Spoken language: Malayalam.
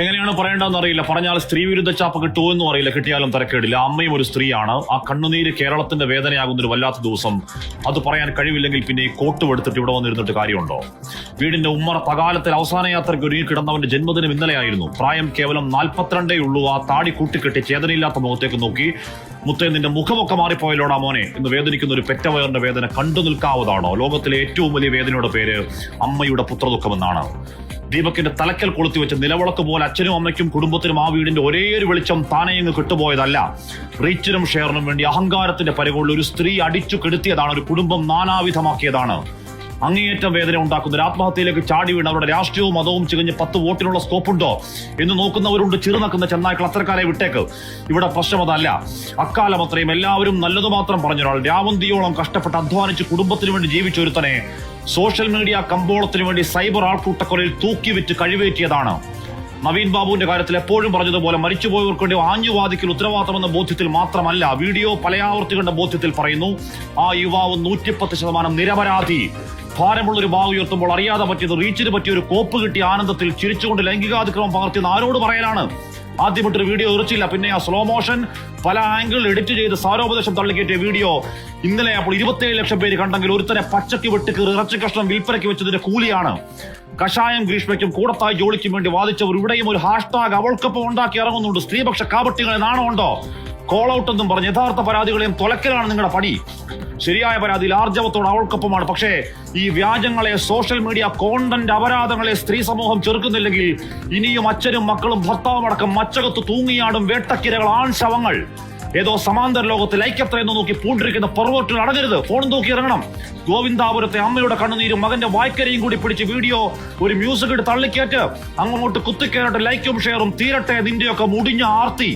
എങ്ങനെയാണ് പറയേണ്ടതെന്ന് അറിയില്ല. പറഞ്ഞാൽ സ്ത്രീ വിരുദ്ധ ചാപ്പ കിട്ടുമോ എന്നും അറിയില്ല. കിട്ടിയാലും തരക്കേടില്ല. അമ്മയും ഒരു സ്ത്രീയാണ്. ആ കണ്ണുനീര് കേരളത്തിന്റെ വേദനയാകുന്ന ഒരു വല്ലാത്ത ദിവസം. അത് പറയാൻ കഴിവില്ലെങ്കിൽ പിന്നെ ഈ കോട്ട് എടുത്തിട്ട് ഇവിടെ വന്നിരുന്നിട്ട് കാര്യമുണ്ടോ? വീടിന്റെ ഉമ്മർ പകാലത്തിൽ അവസാന യാത്രയ്ക്ക് ഒരുങ്ങി കിടന്നവന്റെ ജന്മദിനം ഇന്നലെയായിരുന്നു. പ്രായം കേവലം നാൽപ്പത്തിരണ്ടേ ഉള്ളൂ. ആ താടി കൂട്ടിക്കെട്ടി ചേതനയില്ലാത്ത മുഖത്തേക്ക് നോക്കി മുത്തേ നിന്റെ മുഖമൊക്കെ മാറിപ്പോയല്ലോടാ മോനെ. എന്ന് വേദനിക്കുന്ന ഒരു പെറ്റവയറിന്റെ വേദന കണ്ടു നിൽക്കാവതാണോ? ലോകത്തിലെ ഏറ്റവും വലിയ വേദനയുടെ പേര് അമ്മയുടെ പുത്രദുഃഖമെന്നാണ്. ദീപകിന്റെ തലക്കൽ കൊളുത്തി വെച്ച് നിലവിളക്ക് പോലെ അച്ഛനും അമ്മയ്ക്കും കുടുംബത്തിനും ആ വീടിന്റെ ഒരേ ഒരു വെളിച്ചം താനെയങ്ങ് കിട്ടുപോയതല്ല. റീച്ചിനും ഷെയറിനും വേണ്ടി അഹങ്കാരത്തിന്റെ പരികൊള്ളിൽ ഒരു സ്ത്രീ അടിച്ചു കെടുത്തിയതാണ് ഒരു കുടുംബം നാനാവിധമാക്കിയതാണ്. അങ്ങേയറ്റം വേദന ഉണ്ടാക്കുന്ന ആത്മഹത്യയിലേക്ക് ചാടി വീണ് അവരുടെ രാഷ്ട്രീയവും മതവും ചികഞ്ഞ് പത്ത് വോട്ടിനുള്ള സ്കോപ്പുണ്ടോ എന്ന് നോക്കുന്നവരുണ്ട് ചിറുനക്കുന്ന ചെന്നായ്ക്കൾ അത്തരക്കാരെ വിട്ടേക്ക്. ഇവിടെ പ്രശ്നം അതല്ല അക്കാലം അത്രയും എല്ലാവരും നല്ലത് മാത്രം പറഞ്ഞൊരാൾ. രാവന്തിയോളം കഷ്ടപ്പെട്ട് അധ്വാനിച്ച് കുടുംബത്തിന് വേണ്ടി ജീവിച്ച ഒരുത്തനെ സോഷ്യൽ മീഡിയ കമ്പോളത്തിന് വേണ്ടി സൈബർ ആൾക്കൂട്ടക്കൊലയിൽ തൂക്കി വിറ്റ് കഴിവേറ്റിയതാണ്. നവീൻ ബാബുവിന്റെ കാര്യത്തിൽ എപ്പോഴും പറഞ്ഞതുപോലെ മരിച്ചുപോയവർക്ക് വേണ്ടി ആഞ്ഞുവാദിക്കൽ ഉത്തരവാദിത്തമെന്ന ബോധ്യത്തിൽ മാത്രമല്ല വീഡിയോ പലയാവർത്തി കണ്ട ബോധ്യത്തിൽ പറയുന്നു ആ യുവാവ് നൂറ്റിപ്പത്ത് ശതമാനം നിരപരാധി. ഭാരമുള്ള ഒരു ബാഗ് ഉയർത്തുമ്പോൾ അറിയാതെ പറ്റിയത് റീച്ചിന് പറ്റിയ ഒരു കോപ്പ് കിട്ടിയ ആനന്ദത്തിൽ ചിരിച്ചുകൊണ്ട് ലൈംഗികാതിക്രമം പകർത്തിയെന്ന് ആരോട് പറയാനാണ് ആദ്യമായിട്ടൊരു വീഡിയോ ഉറച്ചില്ല പിന്നെ ആ സ്ലോ മോഷൻ പല ആംഗിൾ എഡിറ്റ് ചെയ്ത് സാരോപദേശം തള്ളിക്കേറ്റിയ വീഡിയോ. ഇന്നലെ അപ്പോൾ ഇരുപത്തിയേഴ് ലക്ഷം പേര് കണ്ടെങ്കിൽ ഒരുത്തനെ പച്ചക്ക് വെട്ട് ഇറച്ചി കഷ്ണം വിൽപ്പനയ്ക്ക് വെച്ചതിന്റെ കൂലിയാണ്. കഷായം ഗ്രീഷ്മയ്ക്കും കൂടത്തായി ജോലിക്കും വേണ്ടി വാദിച്ചവർ ഇവിടെയും ഒരു ഹാഷ്ടാഗ് അവൾക്കൊപ്പം ഉണ്ടാക്കി ഇറങ്ങുന്നുണ്ട്. സ്ത്രീപക്ഷ കാപട്യങ്ങളെ നാണമുണ്ടോ? കോൾ ഔട്ട് എന്നും പറഞ്ഞ് യഥാർത്ഥ പരാതികളെയും തുലക്കലാണ് നിങ്ങളുടെ പണി ശരിയായ പരാതിയിൽ ആർജവത്തോട് അവൾക്കൊപ്പമാണ്. പക്ഷേ ഈ വ്യാജങ്ങളെ സോഷ്യൽ മീഡിയ കോണ്ടന്റ് അപരാധങ്ങളെ സ്ത്രീ സമൂഹം ചെറുക്കുന്നില്ലെങ്കിൽ ഇനിയും അച്ഛനും മക്കളും ഭർത്താവും അടക്കം മച്ചകത്ത് തൂങ്ങിയാടും വേട്ടക്കിരകൾ ആൺ ശവങ്ങൾ ഏതോ സമാന്തര ലോകത്ത് ലൈക്കത്ര എന്ന് നോക്കി പൂണ്ടിരിക്കുന്ന പെർവോട്ടിൽ അടങ്ങരുത്. ഫോണും തൂക്കി ഇറങ്ങണം. ഗോവിന്ദാപുരത്തെ അമ്മയുടെ കണ്ണുനീരും മകന്റെ വായ്ക്കരയും കൂടി പിടിച്ച് വീഡിയോ ഒരു മ്യൂസിക് ഇട്ട് തള്ളിക്കേറ്റ്. അങ്ങോട്ട് കുത്തിക്കേറട്ടെ ലൈക്കും ഷെയറും തീരട്ടെ നിന്റെയൊക്കെ മുടിഞ്ഞ ആർത്തി.